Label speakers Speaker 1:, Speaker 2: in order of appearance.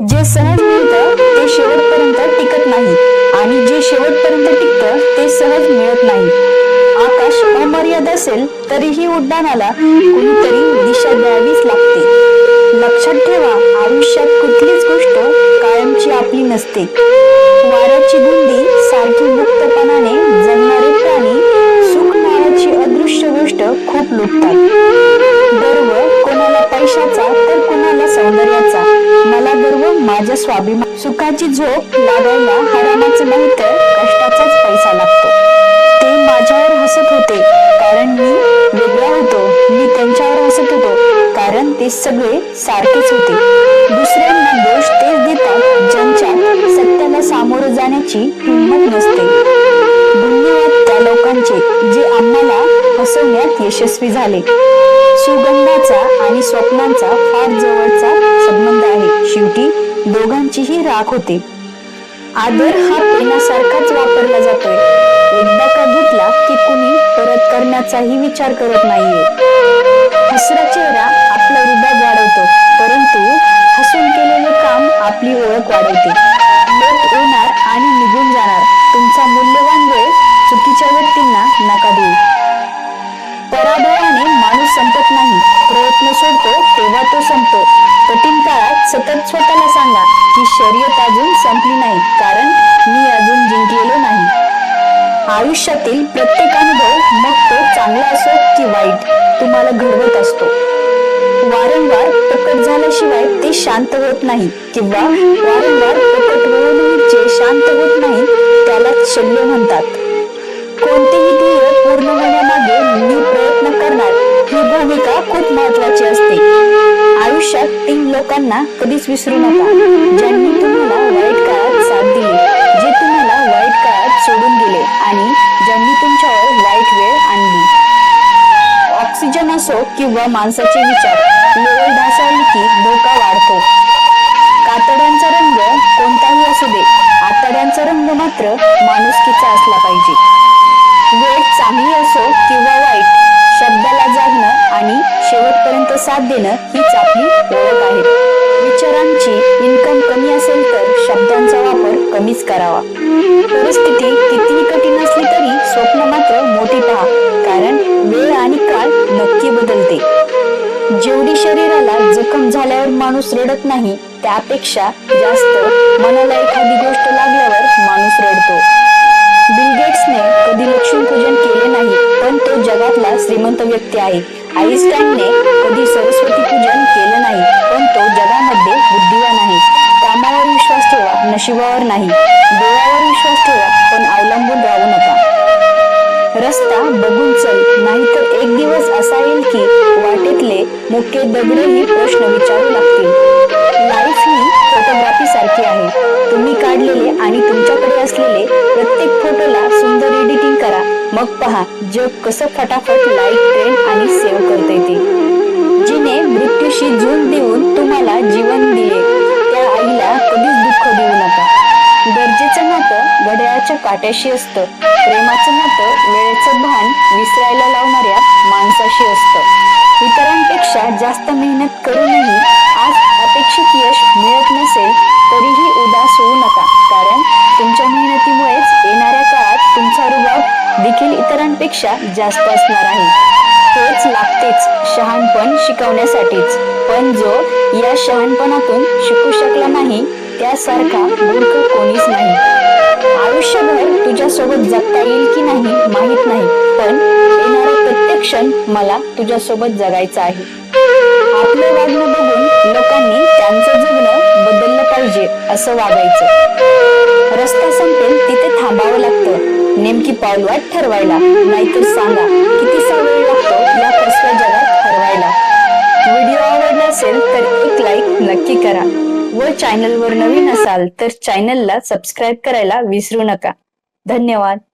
Speaker 1: जे सहज मिळतं ते शेवटपर्यंत टिकत नाही. आणि जे शेवटपर्यंत टिकतं ते सहज मिळत नाही. आकाश अमर्याद असेल तरीही उड्डाणाला कुणीतरी दिशा द्यावीच लागते. लक्षात ठेवा आयुष्यात कुठलीच गोष्ट कायमची आपली नसते. वाऱ्याची बुंदी सारखी मुक्तपणाने जगणारे प्राणी सुख नावाची अदृश्य गोष्ट खूप लुटतात. स्वाभिमान. सुखाची झोप लागायला हरामाचं नाही तर कष्टाचाच पैसा लागतो. ते माझ्यावर हसत होते कारण मी वेगळा होतो. मी त्यांच्यावर हसत होतो कारण ते सगळे सारखेच होते. दुसऱ्यांना दोष तेच देतात ज्यांच्या सत्याला सामोरं जाण्याची हिंमत नसते. धन्यवाद त्या लोकांचे जे आम्हाला हसवण्यात यशस्वी झाले. सुगंधाचा आणि स्वप्नांचा फार जवळचा संबंध आहे. शेवटी दोघांचीही राख होते. आदर हा पेनासारखाच वापरला जातोय. एकदा का घेतला की कुणी परत करण्याचाही विचार करत नाहीये. हसरा चेहरा आपला हृदय वाढवतो परंतु हसून केलेले काम आपली ओळख वाढवते. म्हणाला की शर्यत अजून संपली नाही कारण मी अजून जिंकलेलो नाही. आयुष्यातील प्रत्येक अनुभव मग तो चांगला असो की वाईट तुम्हाला घडवत असतो. वारंवार प्रकट झाल्याशिवाय ते शांत होत नाही किंवा वारंवार प्रकट होऊनही जे शांत होत नाही त्याला शल्य म्हणतात. कोणतेही ध्येय पूर्ण होण्या कधीच विसरू नका. ज्यांनी तुम्हाला वाईट काळात साथ दिली जे तुम्हाला वाईट काळात सोडून गेले आणि ज्यांनी तुमच्यावर वाईट वेळ आणली. ऑक्सिजन असो किंवा माणसाचे विचार लेवल ढासळली की धोका वाढतो. कातड्यांचा रंग कोणताही असू दे आतड्यांचा रंग मात्र माणुसकीचा असला पाहिजे. वेळ चांगली असो किंवा वाईट शब्दाला जागणं आणि शेवटपर्यंत साथ देणं हीच आपली ओळख आहे. विचारांची इन्कम कमी असेल तर शब्दांचा वापर कमीच करावा. परिस्थिती कितीही कठीण असली तरी स्वप्न मात्र मोठी पहा कारण वेळ आणि काळ नक्की बदलते. जेवढी शरीराला जखम झाल्यावर माणूस रडत नाही त्यापेक्षा जास्त मनाला एखादी गोष्ट लागल्यावर माणूस रडतो. बिल गेट्सने कधी लक्ष्मीपूजन केले नाही पण तो जगातला श्रीमंत व्यक्ती आहे. आईन्स्टाईनने कधी सरस्वती पूजन केलं नाही पण तो मध्ये बुद्धिवान आहे. कामावर विश्वास ठेवा नशिबावर नाही. देवावर विश्वास ठेवा पण अवलंबून राहू नका. रस्ता बघून चल नाहीतर एक दिवस असा येईल की वाटेतले मुख्य दगडही प्रश्न विचारू लागतील. लाईफ ही फोटोग्राफी सारखी आहे. तुम्ही काढलेले आणि तुमच्याकडे असलेले प्रत्येक फोटोला सुंदर एडिटिंग करा. मग पहा जग कसं फटाफट लाईक ट्रेंड आणि सेव्ह करते ते. जिने मृत्यूशी झुंज देऊन तुम्हाला पाट्याशी असतं. प्रेमाचं नातं वेळेचं भान विसरायला लावणाऱ्या माणसाशी असतं. इतरांपेक्षा जास्त मेहनत करूनही आज अपेक्षित यश मिळत नसेल तरीही उदास होऊ नका. कारण तुमच्या मेहनतीमुळेच येणाऱ्या काळात तुमचा रुबाब देखील इतरांपेक्षा जास्त असणार आहे. हेच लागतेच शहाणपण शिकवण्यासाठीच. पण जो या शहाणपणातून शिकू शकला नाही त्यासारखा मूर्ख कोणीच नाही. तुझ्यासोबत जगता येईल की नाही माहीत नाही. पण येणारा प्रत्येक क्षण मला तुझ्यासोबत जगायचा आहे. आपलं वागणं बघून लोकांनी त्यांचं जगणं बदललं पाहिजे असं वागायचं. रस्ता संपेल तिथे थांबावं लागतं. नेमकी पाऊलवाट ठरवायला नाहीतर सांगा कितीसा वेळ लागतो या कसल्या जगात ठरवायला. व्हिडिओ आवडला असेल तर एक लाईक नक्की करा. व चॅनलवर नवीन असाल तर चॅनलला सबस्क्राईब करायला विसरू नका. धन्यवाद.